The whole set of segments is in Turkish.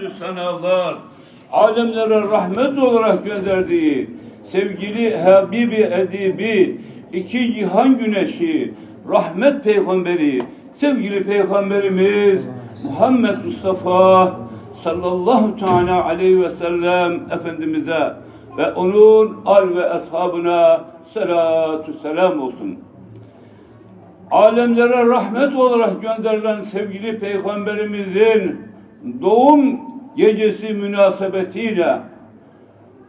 hamdü senalar, alemlere rahmet olarak gönderdiği sevgili Habibi Edibi, iki cihan güneşi, rahmet peygamberi, sevgili peygamberimiz Muhammed Mustafa sallallahu teala aleyhi ve sellem Efendimiz'e ve onun al ve ashabına salatu selam olsun. Alemlere rahmet olarak gönderilen sevgili peygamberimizin doğum gecesi münasebetiyle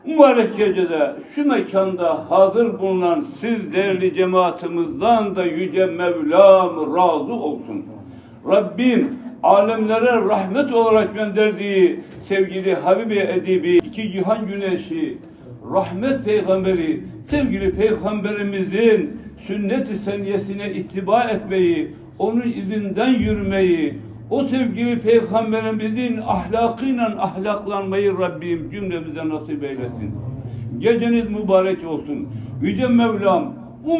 mübarek gecede şu mekanda hazır bulunan siz değerli cemaatimizden de yüce Mevlam razı olsun. Rabbim alemlere rahmet olarak gönderdiği sevgili Habibi Edibi, iki cihan güneşi, rahmet peygamberi, sevgili peygamberimizin sünnet-i seniyesine ittiba etmeyi, onun izinden yürümeyi, o sevgili peygamberimizin ahlakıyla ahlaklanmayı Rabbim cümlemize nasip eylesin. Geceniz mübarek olsun. Yüce Mevlam bu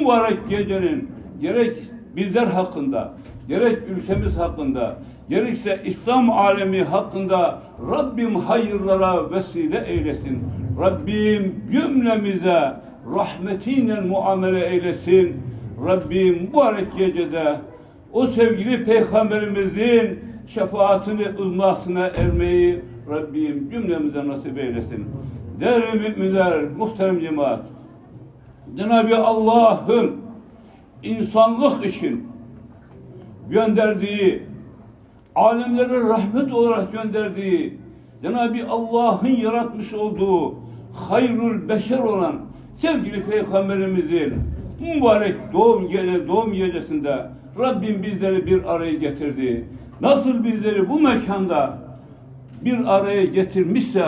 gecenin gerek bizler hakkında, gerek ülkemiz hakkında, gerekse İslam alemi hakkında Rabbim hayırlara vesile eylesin. Rabbim cümlemize rahmetiyle muamele eylesin. Rabbim mübarek gecede o sevgili peygamberimizin şefaatini ılmasına ermeyi Rabbim cümlemize nasip eylesin. Değerli müminler, muhterem cemaat, Cenab-ı Allah'ın insanlık için gönderdiği, alemlere rahmet olarak gönderdiği, Cenab-ı Allah'ın yaratmış olduğu hayrul beşer olan sevgili peygamberimizin mübarek doğum gece doğum gecesinde Rabbim bizleri bir araya getirdi. Nasıl bizleri bu mekanda bir araya getirmişse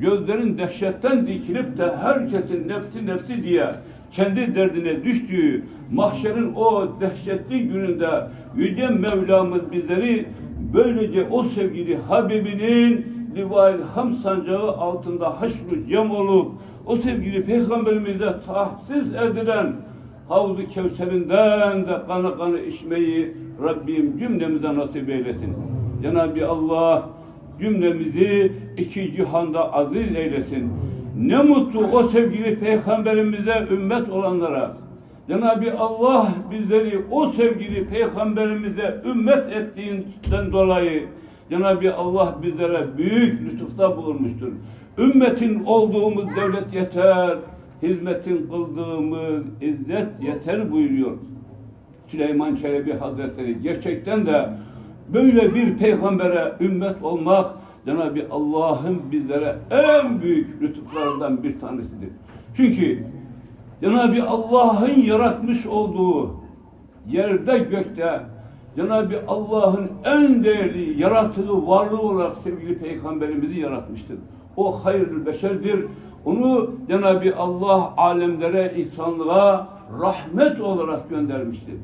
gözlerin dehşetten dikilip de herkesin nefsi nefsi diye kendi derdine düştüğü mahşerin o dehşetli gününde Yüce Mevlamız bizleri böylece o sevgili Habibinin Livail Ham sancağı altında haşru cem olup o sevgili peygamberimize tahsis edilen Havzu Kevser'inden de kanı kanı içmeyi Rabbim cümlemize nasip eylesin. Cenab-ı Allah cümlemizi iki cihanda aziz eylesin. Ne mutlu o sevgili peygamberimize ümmet olanlara. Cenab-ı Allah bizleri o sevgili peygamberimize ümmet ettiğinden dolayı Cenab-ı Allah bizlere büyük lütufta bulunmuştur. Ümmetin olduğumuz devlet yeter, hizmetin kıldığımız izzet yeter buyuruyor. Süleyman Çelebi Hazretleri gerçekten de böyle bir peygambere ümmet olmak Cenab-ı Allah'ın bizlere en büyük lütuflarından bir tanesidir. Çünkü Cenab-ı Allah'ın yaratmış olduğu yerde gökte Cenab-ı Allah'ın en değerli yaratılı varlığı olarak sevgili peygamberimizi yaratmıştır. O hayırlı beşerdir. Onu Cenab-ı Allah alemlere, insanlığa rahmet olarak göndermiştir.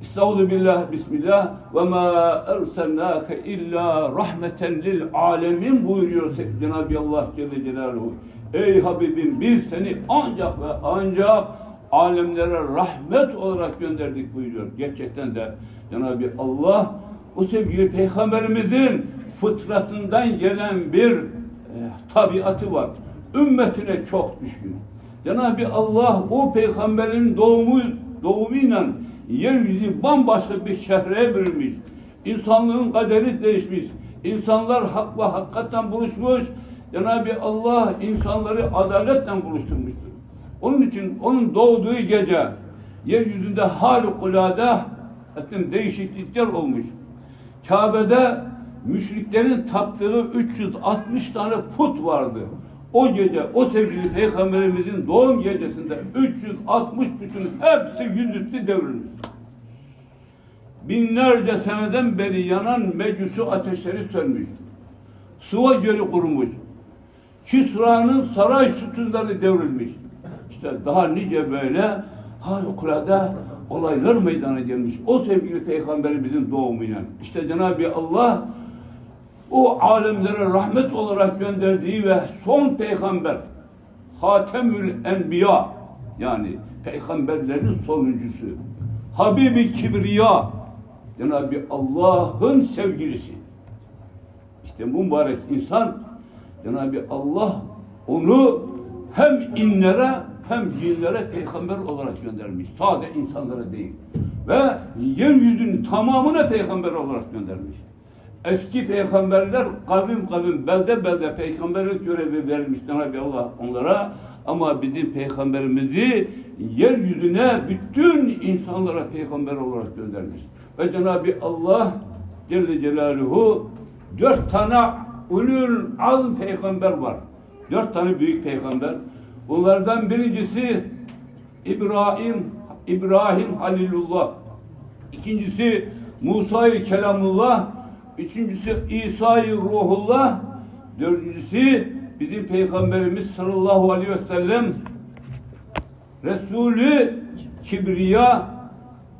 Estağfurullah billah, bismillah ve ma erselnake illa rahmeten lil alemin buyuruyor Cenab-ı Allah Celle Celaluhu. Ey Habibim biz seni ancak ve ancak alemlere rahmet olarak gönderdik buyuruyor. Gerçekten de Cenab-ı Allah o sevgili peygamberimizin fıtratından gelen bir e, tabiatı var. Ümmetine çok düşkün. Cenab-ı Allah o peygamberin doğumu doğumuyla yeryüzü bambaşka bir şehre bürünmüş. İnsanlığın kaderi değişmiş. İnsanlar hak ve hakikaten buluşmuş. Cenab-ı Allah insanları adaletten buluşturmuştur. Onun için onun doğduğu gece yeryüzünde harikulade efendim, değişiklikler olmuş. Kabe'de müşriklerin taptığı 360 tane put vardı. O gece o sevgili peygamberimizin doğum gecesinde 360 putun hepsi yüzüstü devrilmiş. Binlerce seneden beri yanan mecusu ateşleri sönmüş. Sıva gölü kurumuş. Kisra'nın saray sütunları devrilmiş. İşte daha nice böyle harikulade olaylar meydana gelmiş. O sevgili peygamberimizin doğumuyla. İşte Cenab-ı Allah o alemlere rahmet olarak gönderdiği ve son peygamber Hatemül Enbiya yani peygamberlerin sonuncusu Habibi Kibriya Cenab-ı Allah'ın sevgilisi İşte mübarek insan Cenab-ı Allah onu hem inlere hem cinlere peygamber olarak göndermiş. Sade insanlara değil. Ve yeryüzünün tamamına peygamber olarak göndermiş. Eski peygamberler kavim kavim, belde belde peygamberlik görevi vermiş Cenab-ı Allah onlara. Ama bizim peygamberimizi yeryüzüne bütün insanlara peygamber olarak göndermiş. Ve Cenab-ı Allah Celle Celaluhu dört tane ulul azm peygamber var. Dört tane büyük peygamber. Bunlardan birincisi İbrahim, İbrahim Halilullah. İkincisi Musa-i Kelamullah. Üçüncüsü İsa-i Ruhullah. Dördüncüsü bizim Peygamberimiz sallallahu aleyhi ve sellem Resulü Kibriya,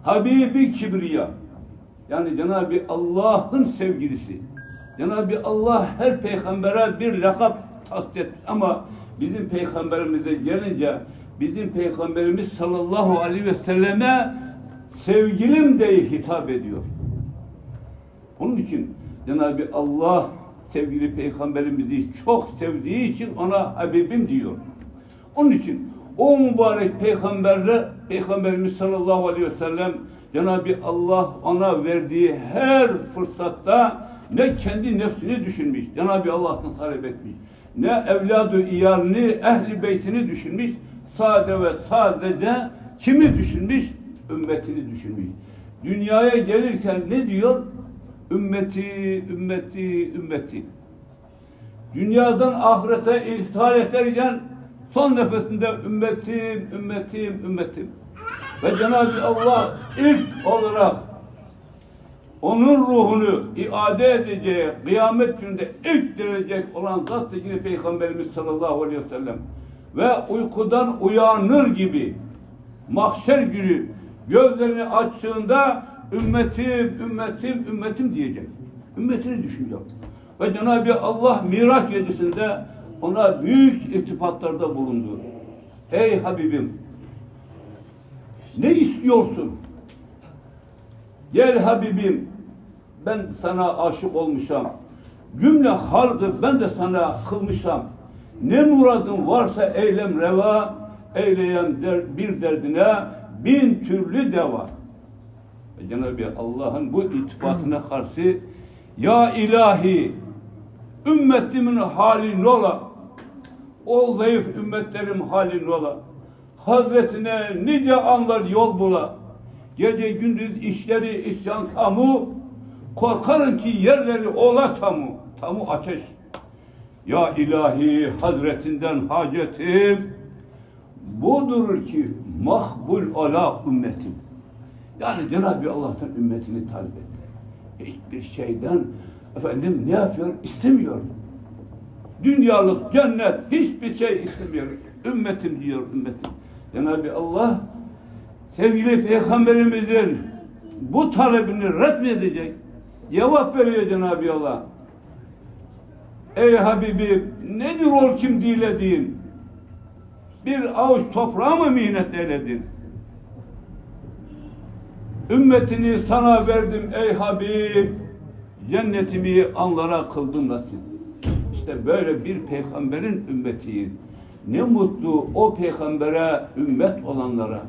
Habibi Kibriya. Yani Cenab-ı Allah'ın sevgilisi. Cenab-ı Allah her peygambere bir lakap tasdik ama bizim peygamberimize gelince bizim peygamberimiz sallallahu aleyhi ve selleme sevgilim diye hitap ediyor. Onun için Cenab-ı Allah sevgili peygamberimizi çok sevdiği için ona Habibim diyor. Onun için o mübarek peygamberle Peygamberimiz sallallahu aleyhi ve sellem Cenab-ı Allah ona verdiği her fırsatta ne kendi nefsini düşünmüş, Cenab-ı Allah'tan talep etmiş. Ne evladı iyalini, ehli beytini düşünmüş. Sade ve sadece kimi düşünmüş? Ümmetini düşünmüş. Dünyaya gelirken ne diyor? Ümmeti, ümmeti, ümmeti. Dünyadan ahirete iltihar ederken son nefesinde ümmetim, ümmetim, ümmetim. Ve Cenab-ı Allah ilk olarak onun ruhunu iade edeceği kıyamet gününde ilk direcek olan zat yine Peygamberimiz sallallahu aleyhi ve sellem ve uykudan uyanır gibi mahşer günü gözlerini açtığında ümmetim, ümmetim, ümmetim diyecek. Ümmetini düşünecek. Ve Cenab-ı Allah Miraç gecesinde ona büyük irtifatlarda bulundu. Ey Habibim ne istiyorsun? Gel Habibim ben sana aşık olmuşam. Cümle halkı ben de sana kılmışam. Ne muradın varsa eylem reva, eyleyen der, bir derdine bin türlü deva. Ve Cenab-ı Allah'ın bu iltifatına karşı Ya ilahi ümmetimin hali ne ola? O zayıf ümmetlerim hali ne ola? Hazretine nice anlar yol bula. Gece gündüz işleri isyan kamu. Korkarım ki yerleri ola tamu. Tamu ateş. Ya ilahi hazretinden hacetim budur ki makbul ola ümmetim. Yani Cenab-ı Allah'tan ümmetini talep et. Hiçbir şeyden efendim ne yapıyor? İstemiyor. Dünyalık, cennet hiçbir şey istemiyor. Ümmetim diyor ümmetim. Cenab-ı Allah sevgili peygamberimizin bu talebini redmedecek. Cevap veriyor Cenab-ı Allah. Ey Habibim nedir ol kim diledin? Bir avuç toprağa mı minnet eyledin? Ümmetini sana verdim ey Habib. Cennetimi anlara kıldım nasip. İşte böyle bir peygamberin ümmetiyiz. Ne mutlu o peygambere ümmet olanlara.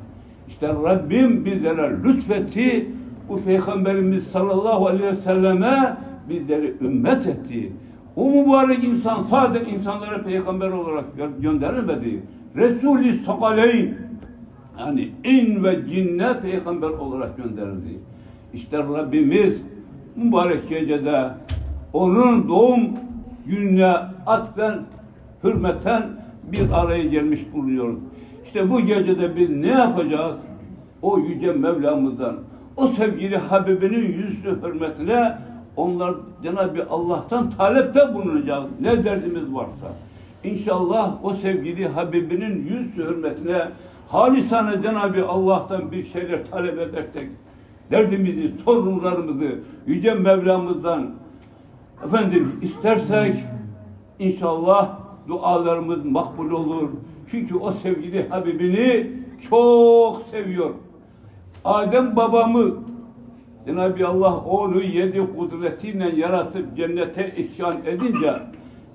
İşte Rabbim bizlere lütfetti. Bu peygamberimiz sallallahu aleyhi ve selleme bizleri ümmet etti. O mübarek insan sadece insanlara peygamber olarak gö- gönderilmedi. Resulü sakaleyn yani in ve cinne peygamber olarak gönderildi. İşte Rabbimiz mübarek gecede onun doğum gününe atfen, hürmeten bir araya gelmiş bulunuyoruz. İşte bu gecede biz ne yapacağız? O yüce Mevlamızdan, o sevgili Habibinin yüzü hürmetine onlar Cenab-ı Allah'tan talepte bulunacağız. Ne derdimiz varsa. İnşallah o sevgili Habibinin yüz hürmetine halisane Cenab-ı Allah'tan bir şeyler talep edersek, derdimizi, sorunlarımızı Yüce Mevlamızdan efendim istersek inşallah dualarımız makbul olur. Çünkü o sevgili Habibini çok seviyor. Adem babamı Cenab-ı Allah onu yedi kudretiyle yaratıp cennete isyan edince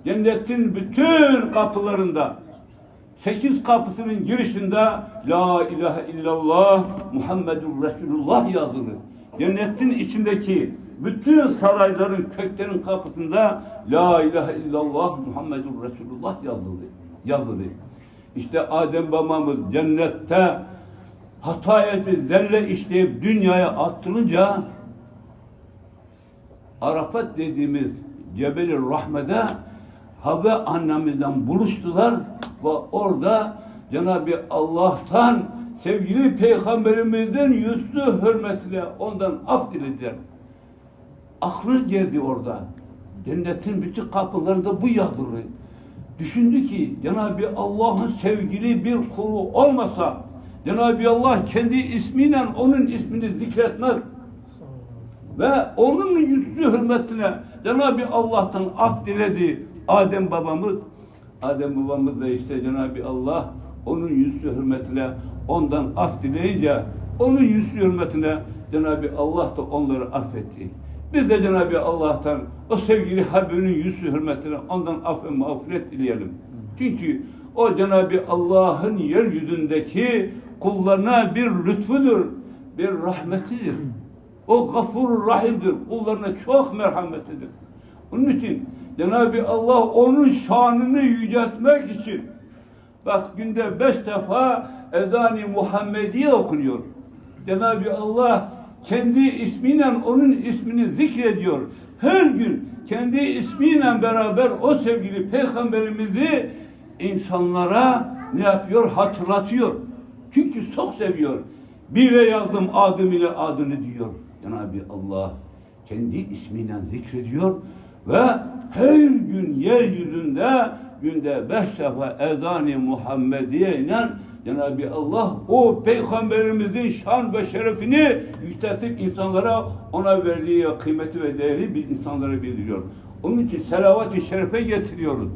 cennetin bütün kapılarında sekiz kapısının girişinde La ilahe illallah Muhammedur Resulullah yazılı. Cennetin içindeki bütün sarayların, köklerin kapısında La ilahe illallah Muhammedur Resulullah yazılı. yazılı. İşte Adem babamız cennette hata etti, zelle işleyip dünyaya attırınca Arafat dediğimiz Cebeli Rahme'de Habe annemizden buluştular ve orada Cenab-ı Allah'tan sevgili peygamberimizin yüzlü hürmetine ondan af dilediler. Aklı geldi orada. Cennetin bütün kapılarında bu yazılı. Düşündü ki Cenab-ı Allah'ın sevgili bir kulu olmasa Cenab-ı Allah kendi ismiyle onun ismini zikretmez ve onun yüzlü hürmetine Cenab-ı Allah'tan af diledi Adem babamız. Adem babamız da işte Cenab-ı Allah onun yüzlü hürmetine ondan af dileyince onun yüzlü hürmetine Cenab-ı Allah da onları affetti. Biz de Cenab-ı Allah'tan o sevgili Habibinin yüzlü hürmetine ondan af ve mağfiret dileyelim. Çünkü o Cenab-ı Allah'ın yeryüzündeki kullarına bir lütfudur, bir rahmetidir. O gafur rahimdir. Kullarına çok merhametlidir. Onun için Cenab-ı Allah onun şanını yüceltmek için bak günde beş defa ezan-ı Muhammediye okunuyor. Cenab-ı Allah kendi ismiyle onun ismini zikrediyor. Her gün kendi ismiyle beraber o sevgili peygamberimizi insanlara ne yapıyor? Hatırlatıyor. Çünkü çok seviyor. Bire yazdım adım ile adını diyor. Cenab-ı Allah kendi ismiyle zikrediyor ve her gün yeryüzünde günde beş defa ezan-ı Muhammediye ile Cenab-ı Allah o peygamberimizin şan ve şerefini yükseltip insanlara ona verdiği kıymeti ve değeri biz insanlara bildiriyor. Onun için selavat-ı şerefe getiriyoruz.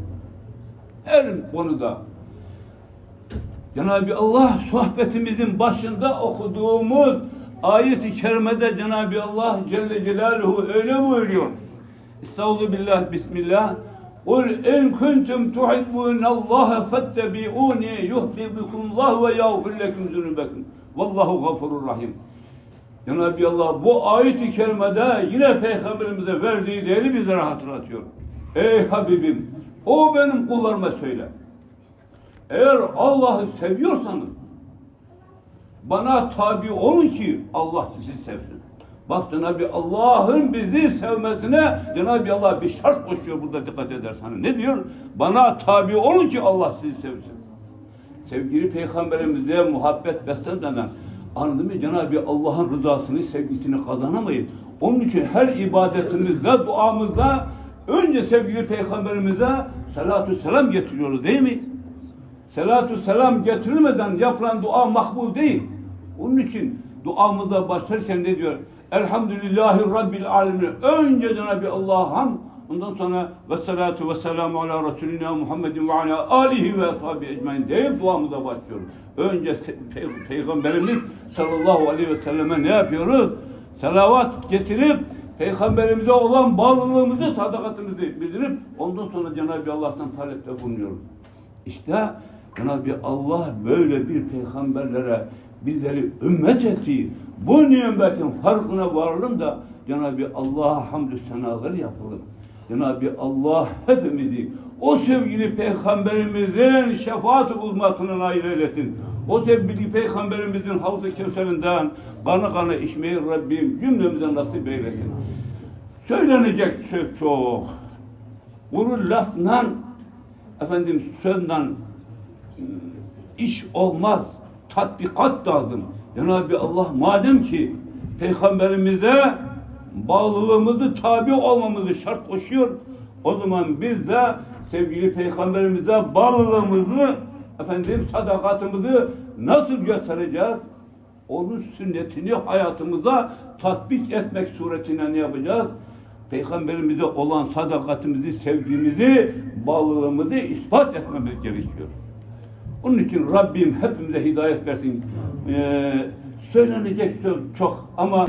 Her konuda. Cenab-ı Allah sohbetimizin başında okuduğumuz ayet-i kerimede Cenab-ı Allah Celle Celaluhu öyle buyuruyor. Estağfurullah billah, bismillah. Kul in kuntum tuhibbun Allah fettebi'uni yuhibbukumullah ve yağfir lekum zunubekum. Vallahu gafurur rahim. Cenab-ı Allah bu ayet-i kerimede yine peygamberimize verdiği değeri bizlere hatırlatıyor. Ey Habibim, o benim kullarıma söyle. Eğer Allah'ı seviyorsanız bana tabi olun ki Allah sizi sevsin. Bak Cenab-ı Allah'ın bizi sevmesine Cenab-ı Allah bir şart koşuyor burada dikkat edersen. Ne diyor? Bana tabi olun ki Allah sizi sevsin. Sevgili Peygamberimize muhabbet beslemeden anladın mı? Cenab-ı Allah'ın rızasını, sevgisini kazanamayız. Onun için her ibadetimizde, duamızda önce sevgili Peygamberimize salatu selam getiriyoruz değil mi? Selatü selam getirilmeden yapılan dua makbul değil. Onun için duamıza başlarken ne diyor? Elhamdülillahi Rabbil alemin. Önce Cenab-ı Allah'a hamd, ondan sonra ve salatu ve selamu ala Resulina Muhammedin ve ala alihi ve ashabi ecmain deyip duamıza başlıyoruz. Önce Pey- Peygamberimiz sallallahu aleyhi ve selleme ne yapıyoruz? Selavat getirip Peygamberimize olan bağlılığımızı, sadakatimizi bildirip ondan sonra Cenab-ı Allah'tan talepte bulunuyoruz. İşte Cenab-ı Allah böyle bir peygamberlere bizleri ümmet etti. Bu nimetin farkına varalım da Cenab-ı Allah'a hamdü senalar yapılır. Cenab-ı Allah hepimizi o sevgili peygamberimizin şefaat bulmasına nail eylesin. O sevgili peygamberimizin havz-ı kevserinden kanı kanı içmeyi Rabbim cümlemize nasip eylesin. Söylenecek söz çok. Bunu lafla efendim sözle iş olmaz. Tatbikat lazım. Cenab-ı Allah madem ki peygamberimize bağlılığımızı tabi olmamızı şart koşuyor. O zaman biz de sevgili peygamberimize bağlılığımızı efendim sadakatimizi nasıl göstereceğiz? Onun sünnetini hayatımıza tatbik etmek suretiyle ne yapacağız? Peygamberimize olan sadakatimizi, sevgimizi, bağlılığımızı ispat etmemiz gerekiyor. Onun için Rabbim hepimize hidayet versin. Ee, söylenecek söz çok ama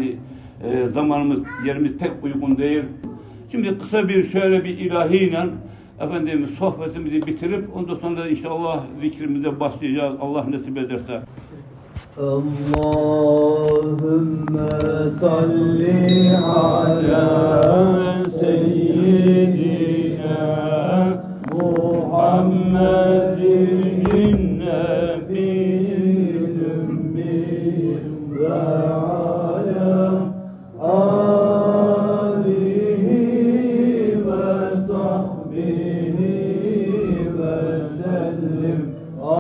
e, zamanımız, yerimiz pek uygun değil. Şimdi kısa bir şöyle bir ilahiyle efendim sohbetimizi bitirip ondan sonra inşallah zikrimize başlayacağız. Allah nasip ederse. Allahümme salli ala seyyidina Muhammed